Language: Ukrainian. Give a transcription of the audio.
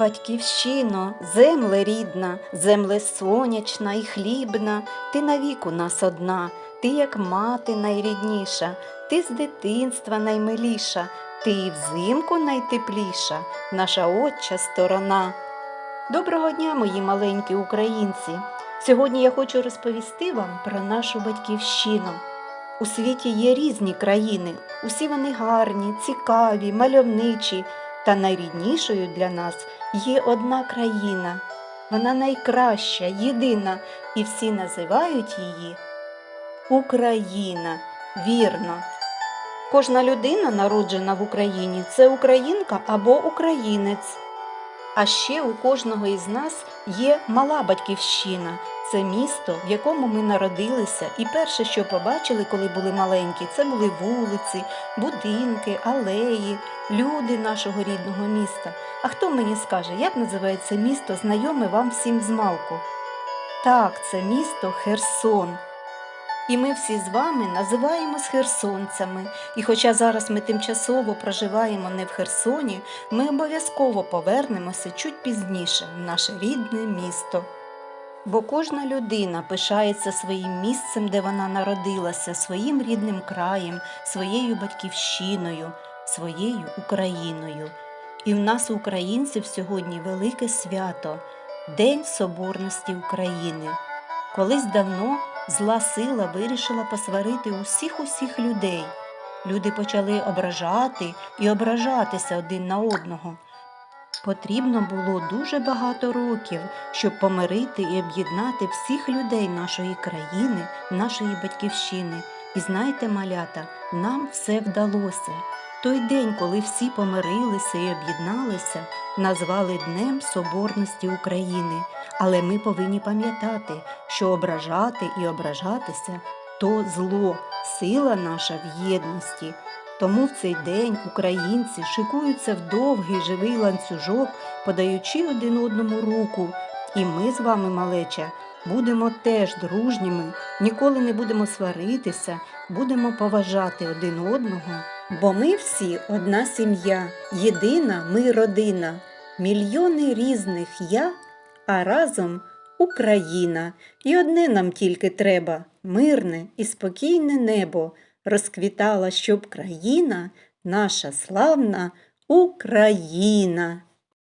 Батьківщино, земле рідна, земле сонячна і хлібна, ти навік у нас одна, ти як мати найрідніша, ти з дитинства наймиліша, ти і взимку найтепліша, наша отча сторона. Доброго дня, мої маленькі українці! Сьогодні я хочу розповісти вам про нашу батьківщину. У світі є різні країни, усі вони гарні, цікаві, мальовничі, та найріднішою для нас є одна країна. Вона найкраща, єдина, і всі називають її Україна. Вірно. Кожна людина, народжена в Україні, це українка або українець. А ще у кожного із нас є мала батьківщина. Це місто, в якому ми народилися, і перше, що побачили, коли були маленькі, це були вулиці, будинки, алеї, люди нашого рідного міста. А хто мені скаже, як називається місто, знайоме вам всім змалку? Так, це місто Херсон. І ми всі з вами називаємось херсонцями. І хоча зараз ми тимчасово проживаємо не в Херсоні, ми обов'язково повернемося чуть пізніше в наше рідне місто. Бо кожна людина пишається своїм місцем, де вона народилася, своїм рідним краєм, своєю батьківщиною, своєю Україною. І в нас, українців, сьогодні велике свято День Соборності України. Колись давно зла сила вирішила посварити усіх усіх людей. Люди почали ображати і ображатися один на одного. Потрібно було дуже багато років, щоб помирити і об'єднати всіх людей нашої країни, нашої батьківщини. І знаєте, малята, нам все вдалося. Той день, коли всі помирилися і об'єдналися, назвали Днем Соборності України. Але ми повинні пам'ятати, що ображати і ображатися то зло, сила наша в єдності. Тому в цей день українці шикуються в довгий живий ланцюжок, подаючи один одному руку. І ми з вами, малеча, будемо теж дружніми, ніколи не будемо сваритися, будемо поважати один одного. Бо ми всі одна сім'я, єдина ми родина, мільйони різних я, а разом Україна. І одне нам тільки треба мирне і спокійне небо розквітала, щоб країна, наша славна Україна.